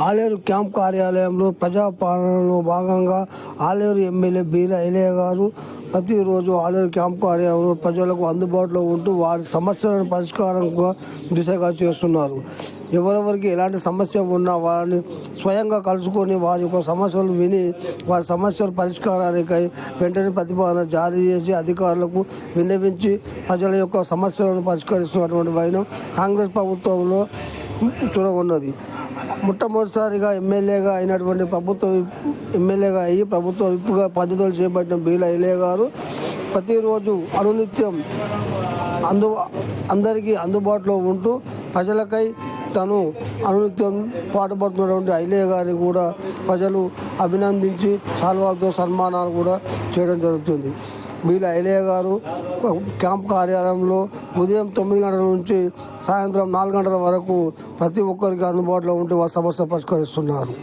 Aleru camp కార్యాలయంలో ప్రజాపాలనలో భాగంగా ఆలేరు ఎమ్మెల్యే బీర ఐలయ్య గారు ప్రతిరోజు ఆలేరు క్యాంప్ కార్యాలయంలో ప్రజలకు అందుబాటులో ఉంటూ వారి సమస్యలను పరిష్కారం దిశగా చేస్తున్నారు. ఎవరెవరికి ఎలాంటి సమస్య ఉన్నా వారిని స్వయంగా కలుసుకొని వారి యొక్క సమస్యలు విని వారి సమస్యల పరిష్కారానికై వెంటనే ప్రతిపాదన జారీ చేసి అధికారులకు విన్నవించి ప్రజల యొక్క సమస్యలను పరిష్కరిస్తున్నటువంటి వైనం కాంగ్రెస్ ప్రభుత్వంలో చూడగొన్నది మొట్టమొదటిసారిగా ఎమ్మెల్యేగా అయినటువంటి ప్రభుత్వ ఎమ్మెల్యేగా అయ్యి ప్రభుత్వ విప్పుగా బాధ్యతలు చేపట్టిన బీల ఐలయ్య గారు ప్రతిరోజు అనునిత్యం అందు అందరికీ అందుబాటులో ఉంటూ ప్రజలకై తను అనునిత్యం పాటుపడుతున్నటువంటి ఐలే గారిని కూడా ప్రజలు అభినందించి సాల్వాలతో సన్మానాలు కూడా చేయడం జరుగుతుంది. వీళ్ళ ఐలయ్య గారు క్యాంప్ కార్యాలయంలో ఉదయం తొమ్మిది గంటల నుంచి సాయంత్రం నాలుగు గంటల వరకు ప్రతి ఒక్కరికి అందుబాటులో ఉంటూ వారి సమస్య పరిష్కరిస్తున్నారు.